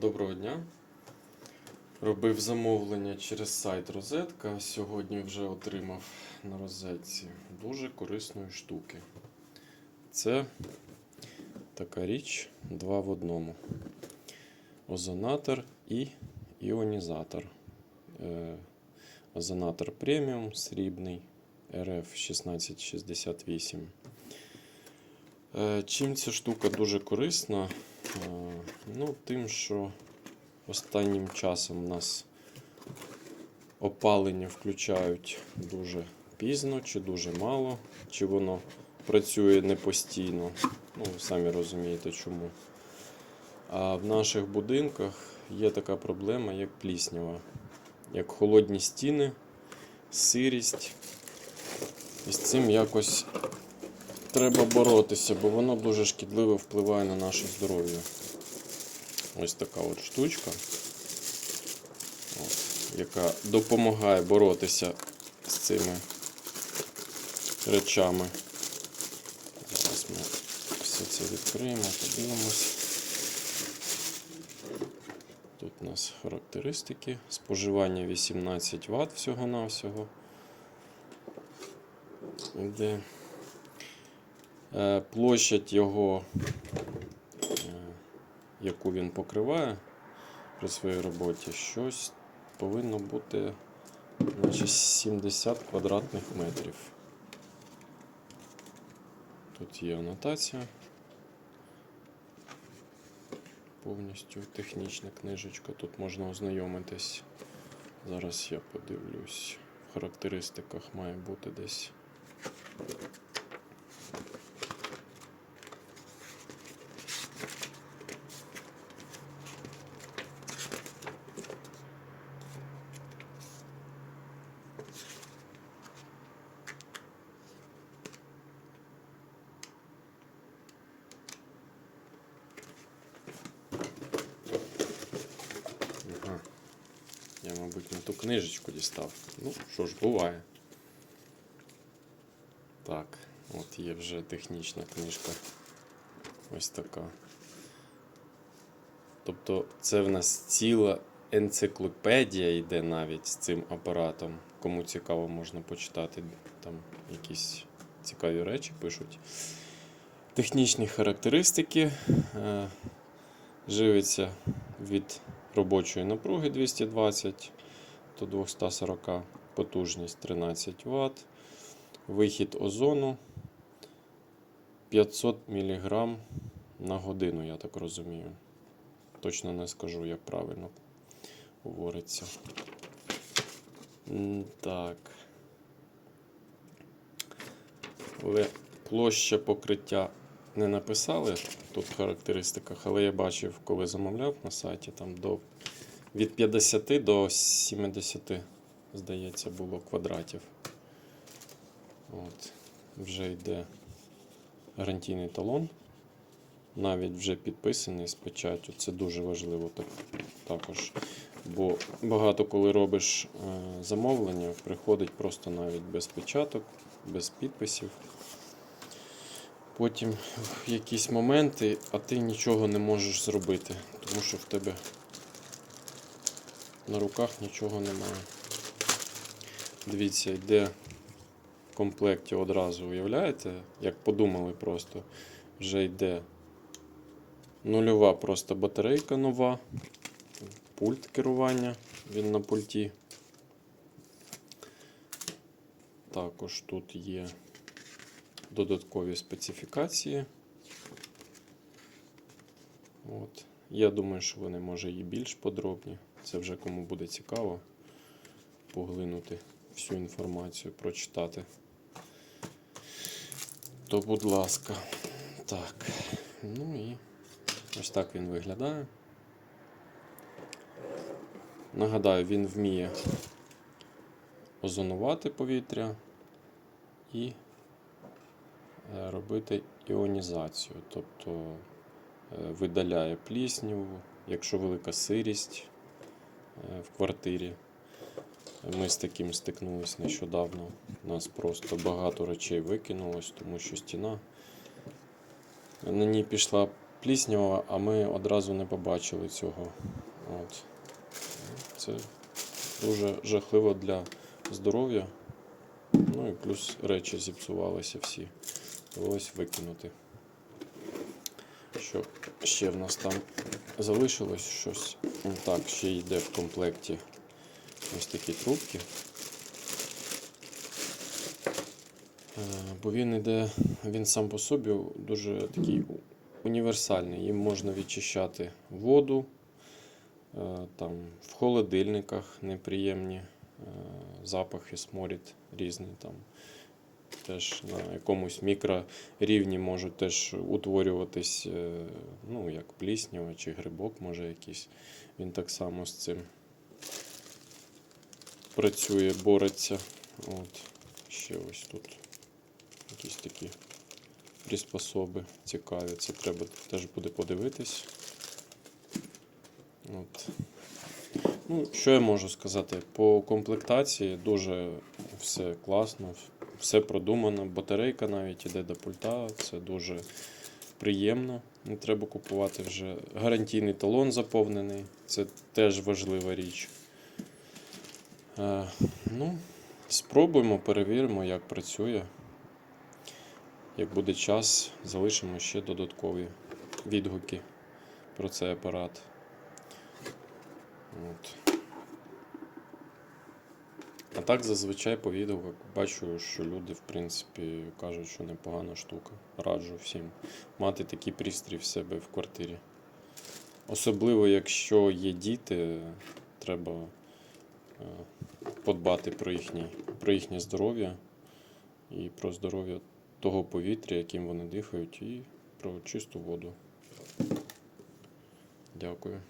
Доброго дня. Робив замовлення через сайт Розетка. Сьогодні вже отримав на розетці дуже корисної штуки. Це така річ два в одному. Озонатор і іонізатор. Е, Озонатор преміум срібний RF 1668. Е, Чим ця штука дуже корисна? Ну, тим, що останнім часом у нас опалення включають дуже пізно, чи дуже мало, чи воно працює не постійно. Ну, ви самі розумієте чому. А в наших будинках є така проблема, як пліснява, як холодні стіни, сирість. І з цим якось треба боротися, бо воно дуже шкідливо впливає на наше здоров'я. Ось така от штучка, яка допомагає боротися з цими речами. Зараз ми все це відкриємо, подивимось. Тут у нас характеристики. Споживання 18 Вт всього-навсього. Іде. Е, Площадь його, е, яку він покриває при своїй роботі, щось повинно бути наче 70 квадратних метрів. Тут є анотація. Повністю технічна книжечка. Тут можна ознайомитись. Зараз я подивлюсь. В характеристиках має бути десь. Ага. Я, мабуть, не ту книжечку дістав. Ну, що ж, буває. Так, от є вже технічна книжка. Ось така. Тобто це в нас ціла енциклопедія йде навіть з цим апаратом. Кому цікаво, можна почитати. Там якісь цікаві речі пишуть. Технічні характеристики. Е, Живиться від робочої напруги 220 до 240, потужність 13 Вт, вихід озону 500 мг на годину, я так розумію. Точно не скажу, як правильно говориться. Так. Але площа покриття не написали тут в характеристиках, але я бачив, коли замовляв на сайті, там до від 50 до 70, здається, було квадратів. От. Вже йде гарантійний талон. Навіть вже підписаний з печаттю. Це дуже важливо так, також. Бо багато коли робиш е, замовлення, приходить просто навіть без печаток, без підписів. Потім в якісь моменти, а ти нічого не можеш зробити, тому що в тебе на руках нічого немає. Дивіться, йде в комплекті одразу, уявляєте, як подумали просто, вже йде нульова просто батарейка нова, пульт керування, він на пульті. Також тут є додаткові специфікації. От. Я думаю, що вони може і більш подробні. Це вже кому буде цікаво поглинути всю інформацію, прочитати. То, будь ласка. Так. Ну і ось так він виглядає. Нагадаю, він вміє озонувати повітря і е, робити іонізацію, тобто е, видаляє плісню, якщо велика сирість в квартирі. Ми з таким стикнулися нещодавно. У нас просто багато речей викинулось, тому що стіна. На ній пішла пліснява, а ми одразу не побачили цього. От. Це дуже жахливо для здоров'я. Ну і плюс речі зіпсувалися всі. Довелось викинути. Що ще в нас там залишилось щось? Так, ще йде в комплекті ось такі трубки. Е, Бо він іде, він сам по собі дуже такий універсальний. Їм можна відчищати воду, е, там в холодильниках неприємні е, запахи, сморід різний там. Теж на якомусь мікрорівні можуть теж утворюватись, е, ну, як пліснява чи грибок, може якийсь. Він так само з цим працює, бореться. От. Ще ось тут якісь такі приспособи цікаві. Це треба теж буде подивитись. От. Ну, що я можу сказати? По комплектації дуже все класно, все продумано. Батарейка навіть іде до пульта, це дуже приємно. Не треба купувати вже гарантійний талон заповнений. Це теж важлива річ. Е, ну, спробуємо, перевіримо, як працює. Як буде час, залишимо ще додаткові відгуки про цей апарат. От. А так зазвичай по відгуках бачу, що люди, в принципі, кажуть, що непогана штука. Раджу всім мати такий пристрій в себе в квартирі. Особливо, якщо є діти, треба е, подбати про, їхній, про їхнє здоров'я і про здоров'я того повітря, яким вони дихають, і про чисту воду. Дякую.